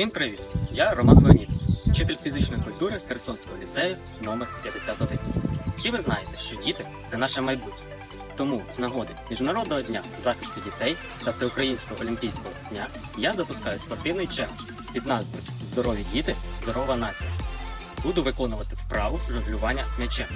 Всім привіт! Я Роман Леонід, вчитель фізичної культури Херсонського ліцею номер 51. Всі ви знаєте, що діти це наше майбутнє. Тому з нагоди Міжнародного дня захисту дітей та Всеукраїнського олімпійського дня я запускаю спортивний челендж під назвою Здорові діти, здорова нація. Буду виконувати вправу жонглювання м'ячем.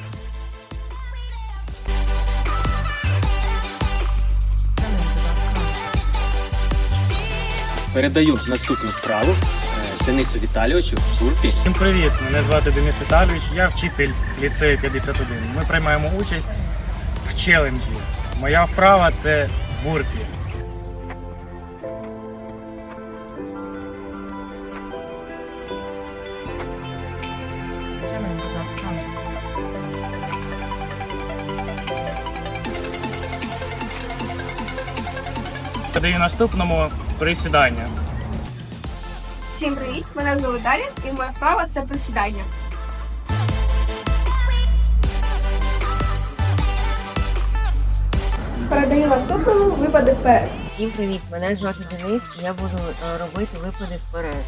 Передаю наступну вправу е, Денису Віталійовичу Турпі Всім привіт! Мене звати Денис Віталійович, я вчитель ліцею 51. Ми приймаємо участь в челенджі. Моя вправа це бурпі. Подаю наступному присідання. Всім привіт! Мене звуть Дар'я і моя справа це присідання. Передаю наступному випади вперед. Всім привіт! Мене звати Денис і я буду е, робити випади вперед.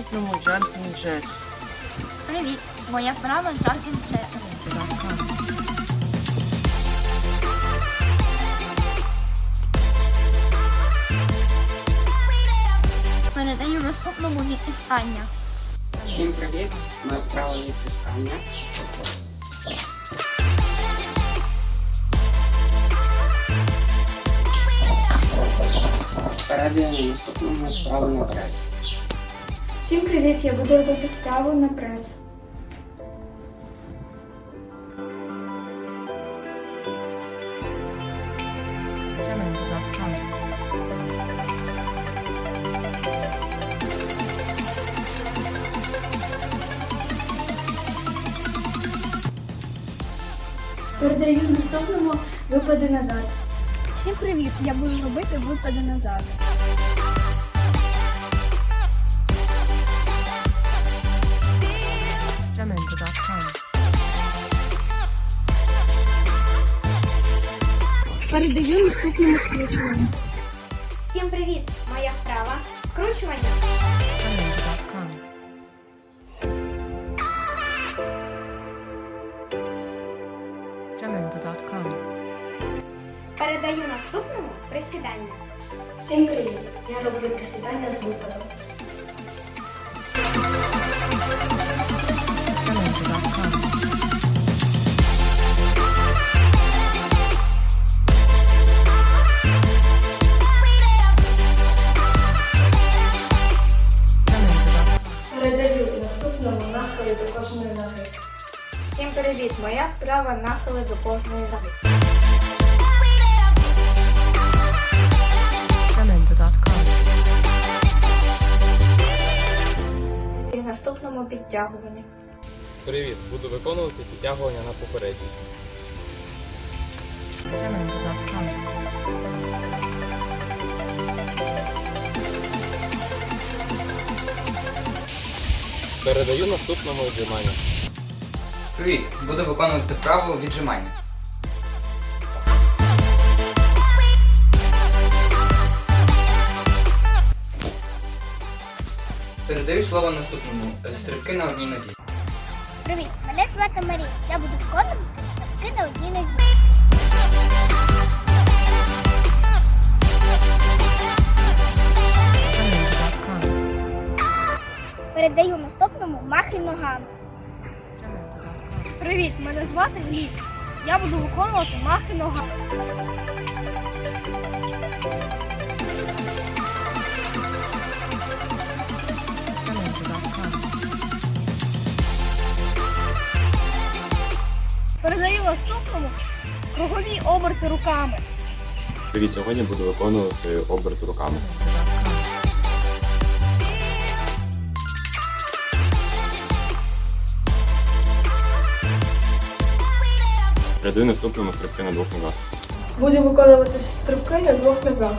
Наступному Jumping Jack. Привіт! Моя вправа Jumping Jack. Передаю наступному відтискання. Всім привіт! Ми вправо відтискання. Передаю наступному вправу на прес. Всім привіт! Я буду робити вправу на прес. Передаю наступному випади назад. Всім привіт! Я буду робити випади назад. Передаю наступному скручуванню. Всім привіт! Моя вправа скручування. Передаю наступному присідання. Всім привіт! Я роблю присідання з випадом. Передаю наступному нахилі до кожної ноги. Всім привіт! Моя вправа нахили до кожної ноги. І в наступному підтягуванні. Привіт, буду виконувати підтягування на попередній. Передаю наступному віджиманню. Привіт! Буду виконувати вправу віджимання. Передаю слово наступному. Стрибки на одній нозі. Привіт! Мене звати Марія. Я буду виконувати стрибки на одній нозі. Наступному махи ногами. Привіт! Мене звати Гліб. Я буду виконувати махи ногами. Передаю наступному кругові оберти руками. Привіт, сьогодні буду виконувати оберт руками. Передаю наступному стрибки на двох ногах. Буду виконувати стрибки на двох ногах.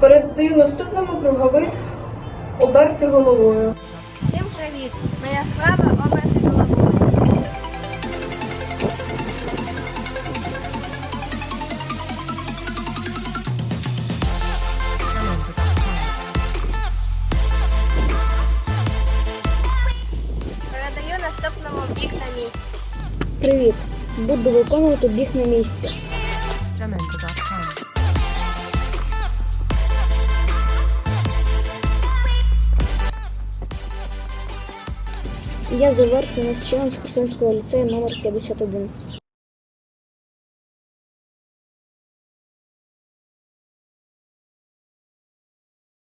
Передаю наступному круговий оберти головою. Всім привіт! Моя справа оберти головою. Привіт! Буду виконувати біг на місці. Я завершую наш челендж Херсонського ліцею номер 51.